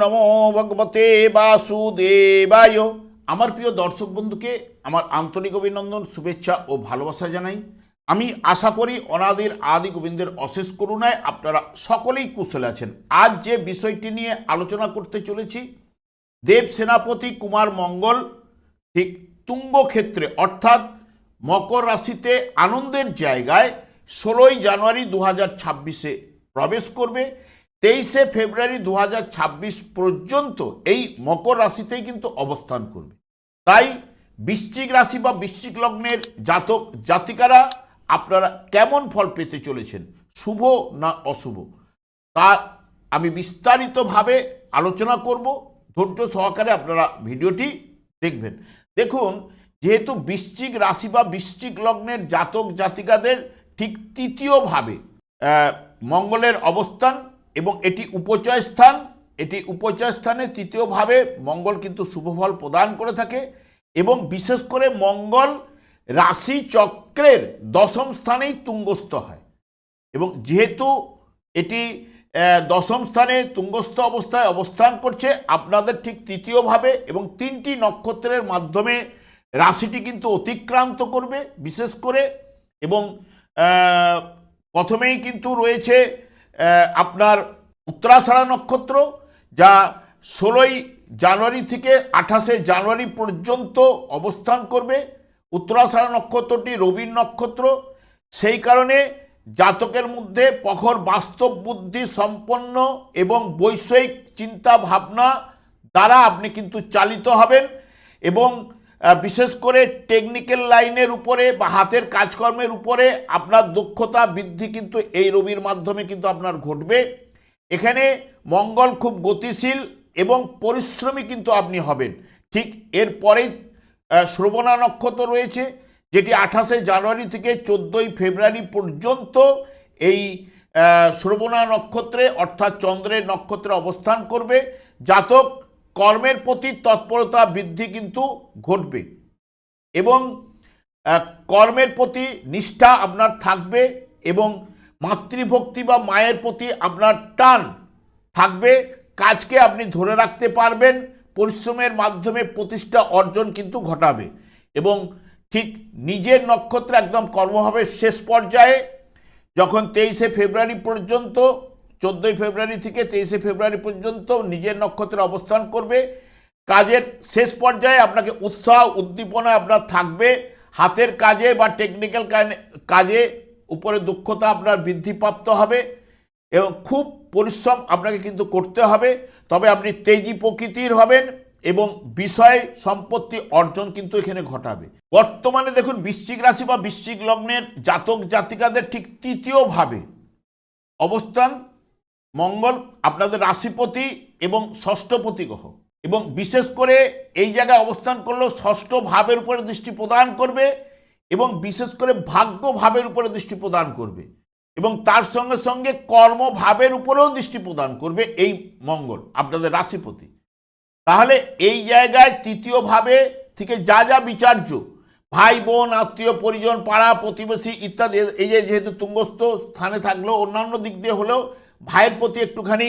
নমো ভগবতে বাসুদেবায়। আমার প্রিয় দর্শক বন্ধুকে আমার আন্তরিক অভিনন্দন, শুভেচ্ছা ও ভালোবাসা জানাই। আমি আশা করি অনাদির আদি গোবিন্দের অশেষ করুণায় আপনারা সকলেই কুশলে আছেন। আজ যে বিষয়টি নিয়ে আলোচনা করতে চলেছি, দেব সেনাপতি কুমার মঙ্গল, ঠিক তুঙ্গ ক্ষেত্রে অর্থাৎ মকর রাশিতে আনন্দের জায়গায় ষোলোই জানুয়ারি দু হাজার প্রবেশ করবে। তেইশে ফেব্রুয়ারি দু হাজার ছাব্বিশ পর্যন্ত এই মকর রাশিতেই কিন্তু অবস্থান করবে। তাই বৃশ্চিক রাশি বা বৃশ্চিক লগ্নের জাতক, জাতিকারা আপনারা কেমন ফল পেতে চলেছেন, শুভ না অশুভ? তা আমি বিস্তারিতভাবে আলোচনা করব। ধৈর্য সহকারে আপনারা ভিডিওটি দেখবেন। দেখুন, যেহেতু বৃশ্চিক রাশি বা বৃশ্চিক লগ্নের জাতক, জাতিকাদের ঠিক তৃতীয়ভাবে মঙ্গলের অবস্থান এবং এটি উপচয় স্থান, এটি উপচয় স্থানে তৃতীয়ভাবে মঙ্গল কিন্তু শুভফল প্রদান করে থাকে এবং বিশেষ করে মঙ্গল রাশি চক্রের দশম স্থানেই তুঙ্গস্থ হয়। এবং যেহেতু এটি দশম স্থানে তুঙ্গস্থ অবস্থায় অবস্থান করছে, আপনাদের ঠিক তৃতীয়ভাবে এবং তিনটি নক্ষত্রের মাধ্যমে রাশিটি কিন্তু অতিক্রান্ত করবে বিশেষ করে এবং প্রথমেই কিন্তু রয়েছে আপনার উত্তরাষাঢ়া নক্ষত্র, যা ষোলোই জানুয়ারি থেকে আঠাশে জানুয়ারি পর্যন্ত অবস্থান করবে। উত্তরাষাঢ়া নক্ষত্রটি রবির নক্ষত্র। সেই কারণে জাতকের মধ্যে প্রখর বাস্তব বুদ্ধি সম্পন্ন এবং বৈষয়িক চিন্তা ভাবনা দ্বারা আপনি কিন্তু চালিত হবেন এবং বিশেষ করে টেকনিক্যাল লাইনের উপরে বা হাতের কাজকর্মের উপরে আপনার দক্ষতা বৃদ্ধি কিন্তু এই রবির মাধ্যমে কিন্তু আপনার ঘটবে। এখানে মঙ্গল খুব গতিশীল এবং পরিশ্রমী কিন্তু আপনি হবেন। ঠিক এরপরেই শ্রবণা নক্ষত্র রয়েছে, যেটি আঠাশে জানুয়ারি থেকে চোদ্দোই ফেব্রুয়ারি পর্যন্ত এই শ্রবণা নক্ষত্রে অর্থাৎ চন্দ্রের নক্ষত্রে অবস্থান করবে। জাতক কর্মের প্রতি তৎপরতা বৃদ্ধি কিন্তু ঘটবে। এবং কর্মের প্রতি নিষ্ঠা আপনার থাকবে এবং মাতৃভক্তি বা মায়ের প্রতি আপনার টান থাকবে। কাজকে আপনি ধরে রাখতে পারবেন, পরিশ্রমের মাধ্যমে প্রতিষ্ঠা অর্জন কিন্তু ঘটাবে। এবং ঠিক নিজের নক্ষত্র একদম কর্মভাবের শেষ পর্যায়ে, যখন তেইশে ফেব্রুয়ারি পর্যন্ত চোদ্দোই ফেব্রুয়ারি থেকে তেইশে ফেব্রুয়ারি পর্যন্ত নিজের নক্ষত্রে অবস্থান করবে। কাজের শেষ পর্যায়ে আপনাকে উৎসাহ, উদ্দীপনা আপনার থাকবে। হাতের কাজে বা টেকনিক্যাল কাজে উপরে দক্ষতা আপনার বৃদ্ধিপ্রাপ্ত হবে এবং খুব পরিশ্রম আপনাকে কিন্তু করতে হবে। তবে আপনি তেজি প্রকৃতির হবেন এবং বিষয় সম্পত্তি অর্জন কিন্তু এখানে ঘটাবে। বর্তমানে দেখুন বৃশ্চিক রাশি বা বৃশ্চিক লগ্নের জাতক জাতিকাদের ঠিক তৃতীয়ভাবে অবস্থান মঙ্গল আপনাদের রাশিপতি এবং ষষ্ঠপতি গ্রহ। এবং বিশেষ করে এই জায়গায় অবস্থান করলেও ষষ্ঠ ভাবের উপরে দৃষ্টি প্রদান করবে এবং বিশেষ করে ভাগ্য ভাবের উপরে দৃষ্টি প্রদান করবে এবং তার সঙ্গে সঙ্গে কর্মভাবের উপরেও দৃষ্টি প্রদান করবে এই মঙ্গল, আপনাদের রাশিপতি। তাহলে এই জায়গায় তৃতীয়ভাবে থেকে যা যা বিচার্য, ভাই বোন, আত্মীয়, পরিজন, পাড়া, প্রতিবেশী ইত্যাদি, এই যে যেহেতু তুঙ্গস্থ স্থানে থাকলেও অন্যান্য দিক দিয়ে হলেও ভাইয়ের প্রতি একটুখানি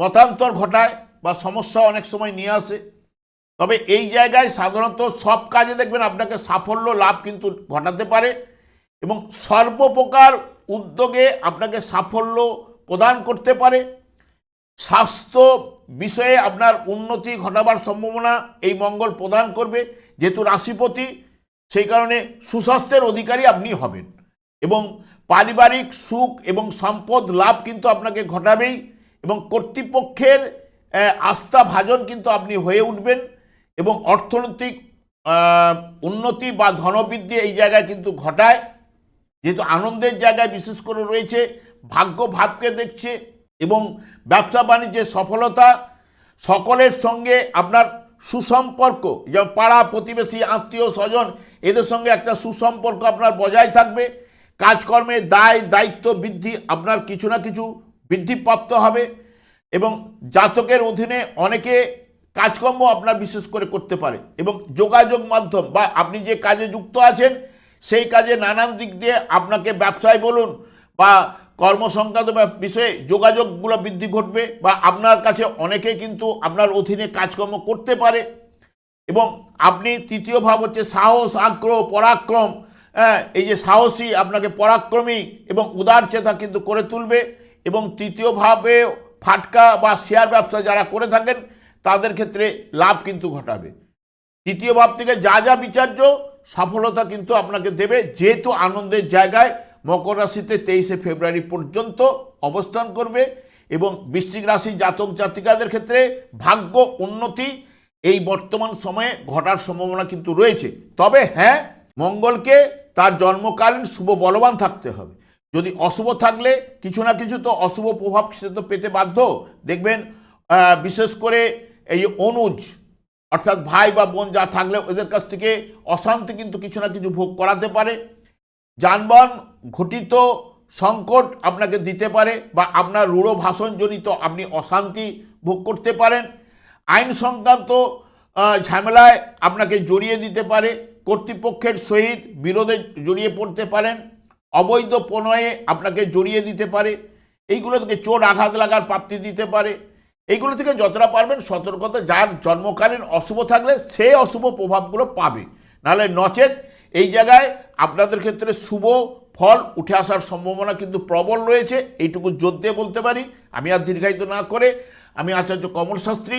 মতান্তর ঘটায় বা সমস্যা অনেক সময় নিয়ে আসে। তবে এই জায়গায় সাধারণত সব কাজে দেখবেন আপনাকে সাফল্য, লাভ কিন্তু ঘটাতে পারে এবং সর্বপ্রকার উদ্যোগে আপনাকে সাফল্য প্রদান করতে পারে। স্বাস্থ্য বিষয়ে আপনার উন্নতি ঘটাবার সম্ভাবনা এই মঙ্গল প্রদান করবে। যেহেতু রাশিপতি, সেই কারণে সুস্বাস্থ্যের অধিকারী আপনি হবেন এবং পারিবারিক সুখ এবং সম্পদ লাভ কিন্তু আপনাকে ঘটাবেই এবং কর্তৃপক্ষের আস্থা ভাজন কিন্তু আপনি হয়ে উঠবেন এবং অর্থনৈতিক উন্নতি বা ধনবৃদ্ধি এই জায়গায় কিন্তু ঘটায়। যেহেতু আনন্দের জায়গায় বিশেষ করে রয়েছে, ভাগ্য ভাবকে দেখছে এবং ব্যবসা বাণিজ্যের সফলতা, সকলের সঙ্গে আপনার সুসম্পর্ক, যেমন পাড়া, প্রতিবেশী, আত্মীয়, স্বজন, এদের সঙ্গে একটা সুসম্পর্ক আপনার বজায় থাকবে। কাজকর্মে দায়, দায়িত্ব, বৃদ্ধি, আপনার কিছু না কিছু বৃদ্ধিপ্রাপ্ত হবে এবং জাতকের অধীনে অনেকে কাজকর্ম আপনার বিশেষ করে করতে পারে এবং যোগাযোগ মাধ্যম বা আপনি যে কাজে যুক্ত আছেন, সেই কাজে নানান দিক দিয়ে আপনাকে ব্যবসায় বলুন বা কর্মসংক্রান্ত বিষয়ে যোগাযোগগুলো বৃদ্ধি ঘটবে বা আপনার কাছে অনেকে কিন্তু আপনার অধীনে কাজকর্ম করতে পারে এবং আপনি তৃতীয় ভাব হচ্ছে সাহস, আগ্রহ, পরাক্রম এই যে সাহসী আপনাকে পরাক্রমী এবং উদার চেতা কিন্তু করে তুলবে এবং তৃতীয়ভাবে ফাটকা বা শেয়ার ব্যবসা যারা করে থাকেন, তাদের ক্ষেত্রে লাভ কিন্তু ঘটাবে। তৃতীয় ভাব থেকে যা যা বিচার্য, সফলতা কিন্তু আপনাকে দেবে। যেহেতু আনন্দের জায়গায় মকর রাশিতে তেইশে ফেব্রুয়ারি পর্যন্ত অবস্থান করবে এবং বৃশ্চিক রাশি জাতক জাতিকাদের ক্ষেত্রে ভাগ্য উন্নতি এই বর্তমান সময়ে ঘটার সম্ভাবনা কিন্তু রয়েছে। তবে হ্যাঁ মঙ্গলকে তার জন্মকালীন শুভ বলবান থাকতে হবে। যদি অশুভ থাকলে কিছু না কিছু তো অশুভ প্রভাব সে তো পেতে বাধ্য। দেখবেন বিশেষ করে এই অনুজ, অর্থাৎ ভাই বা বোন যা থাকলে ওদের কাছ থেকে অশান্তি কিন্তু কিছু না কিছু ভোগ করাতে পারে। যানবাহন ঘটিত সংকট আপনাকে দিতে পারে বা আপনার রূঢ় ভাষণজনিত আপনি অশান্তি ভোগ করতে পারেন। আইন সংক্রান্ত ঝামেলায় আপনাকে জড়িয়ে দিতে পারে। কর্তৃপক্ষের সহিত বিরোধে জড়িয়ে পড়তে পারেন, অবৈধ প্রণয়ে আপনাকে জড়িয়ে দিতে পারে, এইগুলো থেকে চোর আঘাত লাগার প্রাপ্তি দিতে পারে, এইগুলো থেকে যতটা পারবেন সতর্কতা, যার জন্মকালীন অশুভ থাকলে সে অশুভ প্রভাবগুলো পাবে। নাহলে নচেত এই জায়গায় আপনাদের ক্ষেত্রে শুভ ফল উঠে আসার সম্ভাবনা কিন্তু প্রবল রয়েছে, এইটুকু জোর দিয়ে বলতে পারি। আমি আর দীর্ঘায়িত না করে, আমি আচার্য কমল শাস্ত্রী